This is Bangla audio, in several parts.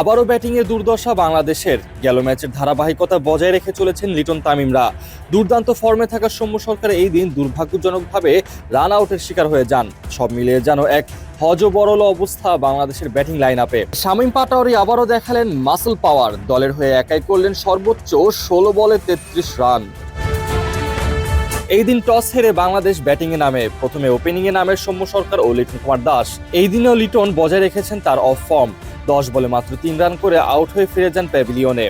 আবারও ব্যাটিংয়ে দুর্দশা বাংলাদেশের। গেল ম্যাচের ধারাবাহিকতা বজায় রেখে চলেছেন লিটন তামিমরা। দুর্দান্ত ফর্মে থাকা সৌম্য সরকার এই দিন দুর্ভাগ্যজনকভাবে রান আউটের শিকার হয়ে যান। সব মিলিয়ে যেন এক হজবরল অবস্থা বাংলাদেশের ব্যাটিং লাইন আপে শামীম পাটোয়ারি আবারও দেখালেন মাসল পাওয়ার দলের হয়ে একাই করলেন সর্বোচ্চ ষোলো বলে তেত্রিশ রান এই দিন টস হেরে বাংলাদেশ ব্যাটিংয়ে নামে। প্রথমে ওপেনিংয়ে নামে সৌম্য সরকার ও লিটন কুমার দাস। এই দিনেও লিটন বজায় রেখেছেন তার অফ ফর্ম দশ বলে মাত্র তিন রান করে আউট হয়ে ফিরে যান প্যাভিলিয়নে।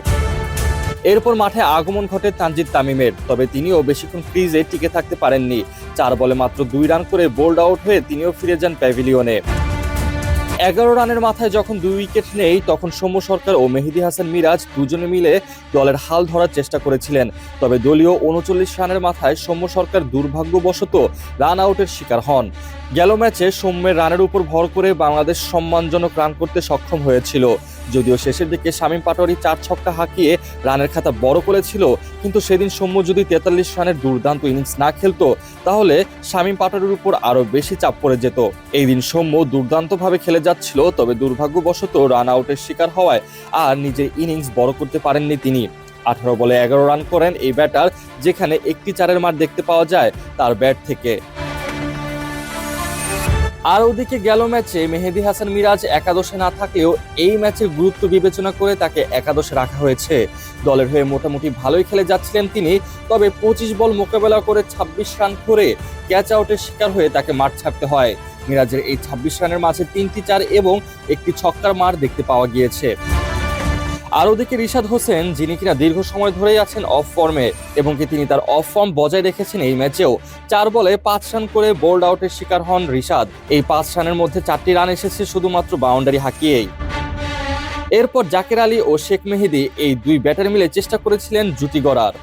এরপর মাঠে আগমন ঘটে তানজিদ তামিমের, তবে তিনিও বেশিক্ষণ ক্রিজে টিকে থাকতে পারেননি। চার বলে মাত্র দুই রান করে বোল্ড আউট হয়ে তিনিও ফিরে যান প্যাভিলিয়নে। এগারো রানের মাথায় যখন দুই উইকেট নেই, তখন সৌম্য সরকার ও মেহেদি হাসান মিরাজ দুজনে মিলে দলের হাল ধরার চেষ্টা করেছিলেন। তবে দলীয় উনচল্লিশ রানের মাথায় সৌম্য সরকার দুর্ভাগ্যবশত রান আউটের শিকার হন। গেল ম্যাচে সৌম্যের রানের উপর ভর করে বাংলাদেশ সম্মানজনক রান করতে সক্ষম হয়েছিল। যদিও শেষের দিকে শামীম পাটোয়ারি চার ছক্কা হাঁকিয়ে রানের খাতা বড় করেছিল, কিন্তু সেদিন সৌম্য যদি তেতাল্লিশ রানের দুর্দান্ত ইনিংস না খেলতো, তাহলে শামীম পাটোয়ারির উপর আরও বেশি চাপ পড়ে যেত। এই দিন সৌম্য দুর্দান্তভাবে খেলে যাচ্ছিল, তবে দুর্ভাগ্যবশত রান আউটের শিকার হওয়ায় আর নিজের ইনিংস বড় করতে পারেননি তিনি। আঠারো বলে এগারো রান করেন এই ব্যাটার যেখানে একটি চারের মার দেখতে পাওয়া যায় তার ব্যাট থেকে। আর ওদিকে গেল ম্যাচে মেহেদি হাসান মিরাজ একাদশে না থাকলেও এই ম্যাচের গুরুত্ব বিবেচনা করে তাকে একাদশে রাখা হয়েছে। দলের হয়ে মোটামুটি ভালোই খেলে যাচ্ছিলেন তিনি, তবে পঁচিশ বল মোকাবেলা করে ২৬ রান করে ক্যাচ আউটের শিকার হয়ে তাকে মাঠ ছাড়তে হয়। মিরাজের এই ২৬ রানের মাঝে তিনটি চার এবং একটি ছক্কার মার দেখতে পাওয়া গিয়েছে। আর ওদিকে রিশাদ হোসেন, যিনি কিনা দীর্ঘ সময় ধরেই আছেন অফ ফর্মে এবং কি তিনি তার অফ ফর্ম বজায় রেখেছেন এই ম্যাচেও, চার বলে পাঁচ রান করে বোল্ড আউটের শিকার হন রিশাদ। এই পাঁচ রানের মধ্যে চারটি রান এসেছে শুধুমাত্র বাউন্ডারি হাঁকিয়েই। এরপর জাকের আলী ও শেখ মেহেদি এই দুই ব্যাটার মিলে চেষ্টা করেছিলেন জুটি গড়ার।